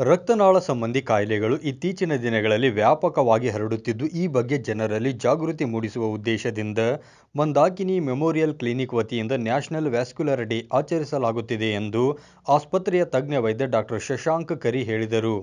ರಕ್ತನಾಳ ಸಂಬಂಧಿ ಕಾಯಿಲೆಗಳು ಇತ್ತೀಚಿನ ದಿನಗಳಲ್ಲಿ ವ್ಯಾಪಕವಾಗಿ ಹರಡುತ್ತಿದ್ದು, ಈ ಬಗ್ಗೆ ಜನರಲ್ಲಿ ಜಾಗೃತಿ ಮೂಡಿಸುವ ಉದ್ದೇಶದಿಂದ ಮಂದಾಕಿನಿ ಮೆಮೋರಿಯಲ್ ಕ್ಲಿನಿಕ್ ವತಿಯಿಂದ ನ್ಯಾಷನಲ್ ವ್ಯಾಸ್ಕ್ಯುಲರ್ ಡೇ ಆಚರಿಸಲಾಗುತ್ತಿದೆ ಎಂದು ಆಸ್ಪತ್ರೆಯ ತಜ್ಞ ವೈದ್ಯ ಡಾಕ್ಟರ್ ಶಶಾಂಕ್ ಕರಿ ಹೇಳಿದರು.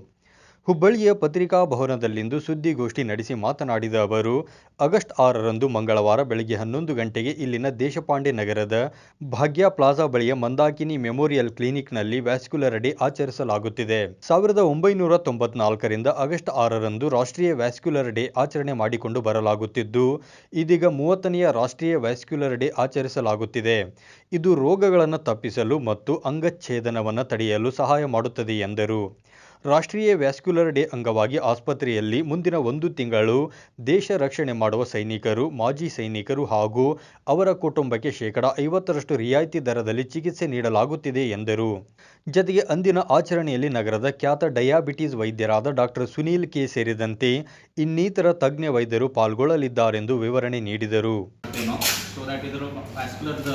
ಹುಬ್ಬಳ್ಳಿಯ ಪತ್ರಿಕಾ ಭವನದಲ್ಲಿಂದು ಸುದ್ದಿಗೋಷ್ಠಿ ನಡೆಸಿ ಮಾತನಾಡಿದ ಅವರು, ಆಗಸ್ಟ್ ಆರರಂದು ಮಂಗಳವಾರ ಬೆಳಗ್ಗೆ ಹನ್ನೊಂದು ಗಂಟೆಗೆ ಇಲ್ಲಿನ ದೇಶಪಾಂಡೆ ನಗರದ ಭಾಗ್ಯ ಪ್ಲಾಜಾ ಬಳಿಯ ಮಂದಾಕಿನಿ ಮೆಮೋರಿಯಲ್ ಕ್ಲಿನಿಕ್ನಲ್ಲಿ ವ್ಯಾಸ್ಕ್ಯುಲರ್ ಡೇ ಆಚರಿಸಲಾಗುತ್ತಿದೆ. ಸಾವಿರದ ಒಂಬೈನೂರ ತೊಂಬತ್ನಾಲ್ಕರಿಂದ ಆಗಸ್ಟ್ ಆರರಂದು ರಾಷ್ಟ್ರೀಯ ವ್ಯಾಸ್ಕ್ಯುಲರ್ ಡೇ ಆಚರಣೆ ಮಾಡಿಕೊಂಡು ಬರಲಾಗುತ್ತಿದ್ದು, ಇದೀಗ ಮೂವತ್ತನೆಯ ರಾಷ್ಟ್ರೀಯ ವ್ಯಾಸ್ಕ್ಯುಲರ್ ಡೇ ಆಚರಿಸಲಾಗುತ್ತಿದೆ. ಇದು ರೋಗಗಳನ್ನು ತಪ್ಪಿಸಲು ಮತ್ತು ಅಂಗಚ್ಛೇದನವನ್ನು ತಡೆಯಲು ಸಹಾಯ ಮಾಡುತ್ತದೆ ಎಂದರು. ರಾಷ್ಟ್ರೀಯ ವ್ಯಾಸ್ಕ್ಯುಲರ್ ಡೇ ಅಂಗವಾಗಿ ಆಸ್ಪತ್ರೆಯಲ್ಲಿ ಮುಂದಿನ ಒಂದು ತಿಂಗಳು ದೇಶ ರಕ್ಷಣೆ ಮಾಡುವ ಸೈನಿಕರು, ಮಾಜಿ ಸೈನಿಕರು ಹಾಗೂ ಅವರ ಕುಟುಂಬಕ್ಕೆ ಶೇಕಡ ಐವತ್ತರಷ್ಟು ರಿಯಾಯಿತಿ ದರದಲ್ಲಿ ಚಿಕಿತ್ಸೆ ನೀಡಲಾಗುತ್ತಿದೆ ಎಂದರು. ಜತೆಗೆ ಅಂದಿನ ಆಚರಣೆಯಲ್ಲಿ ನಗರದ ಖ್ಯಾತ ಡಯಾಬಿಟಿಸ್ ವೈದ್ಯರಾದ ಡಾಕ್ಟರ್ ಸುನೀಲ್ ಕೆ ಸೇರಿದಂತೆ ಇನ್ನಿತರ ತಜ್ಞ ವೈದ್ಯರು ಪಾಲ್ಗೊಳ್ಳಲಿದ್ದಾರೆಂದು ವಿವರಣೆ ನೀಡಿದರು. ಸೊ ದ್ಯಾಟ್ ಇದರ ವ್ಯಾಸ್ಕ್ಯುಲರ್ದ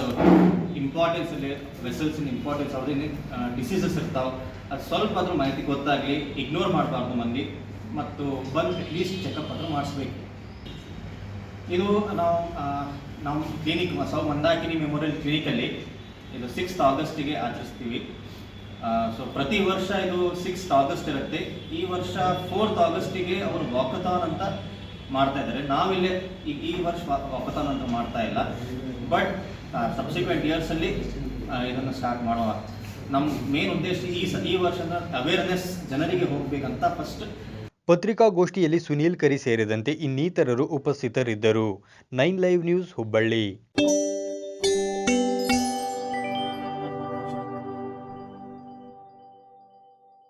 ಇಂಪಾರ್ಟೆನ್ಸ್ ಇಲ್ಲಿ ವೆಸಲ್ಸಿನ ಇಂಪಾರ್ಟೆನ್ಸ್ ಅವ್ರಿಗೆ ಡಿಸೀಸಸ್ ಇರ್ತಾವೆ. ಅದು ಸ್ವಲ್ಪ ಆದರೂ ಮಾಹಿತಿ ಗೊತ್ತಾಗಲಿ ಇಗ್ನೋರ್ ಮಾಡಬಾರ್ದು ಮಂದಿ. ಮತ್ತು ಬಂದು ಅಟ್ಲೀಸ್ಟ್ ಚೆಕಪ್ ಆದರೂ ಮಾಡಿಸ್ಬೇಕು. ಇದು ನಾವು ನಮ್ಮ ಕ್ಲಿನಿಕ್ ಸೌ ಮಂದಾಕಿನಿ ಮೆಮೋರಿಯಲ್ ಕ್ಲಿನಿಕಲ್ಲಿ ಇದು ಸಿಕ್ಸ್ತ್ ಆಗಸ್ಟಿಗೆ ಆಚರಿಸ್ತೀವಿ. ಸೊ ಪ್ರತಿ ವರ್ಷ ಇದು ಸಿಕ್ಸ್ತ್ ಆಗಸ್ಟ್ ಇರುತ್ತೆ. ಈ ವರ್ಷ ಫೋರ್ತ್ ಆಗಸ್ಟಿಗೆ ಅವರು ವಾಕಥಾನ್ ಅಂತ ಮಾಡ್ತಾ ಇದ್ದಾರೆ. ನಾವಿಲ್ಲಿ ಈ ಈ ವರ್ಷ ಒಪ್ಪತನ ಅಂತ ಮಾಡ್ತಾ ಇಲ್ಲ. ಬಟ್ ಸಬ್ಸಿಕ್ವೆಂಟ್ ಇಯರ್ಸಲ್ಲಿ ಇದನ್ನು ಸ್ಟಾರ್ಟ್ ಮಾಡುವ. ನಮ್ಮ ಮೇನ್ ಉದ್ದೇಶ ಈ ಈ ವರ್ಷದ ಅವೇರ್ನೆಸ್ ಜನರಿಗೆ ಹೋಗಬೇಕಂತ ಫಸ್ಟ್ ಪತ್ರಿಕಾಗೋಷ್ಠಿಯಲ್ಲಿ ಸುನೀಲ್ ಕರಿ ಸೇರಿದಂತೆ ಇನ್ನಿತರರು ಉಪಸ್ಥಿತರಿದ್ದರು. Nine live news Hubballi.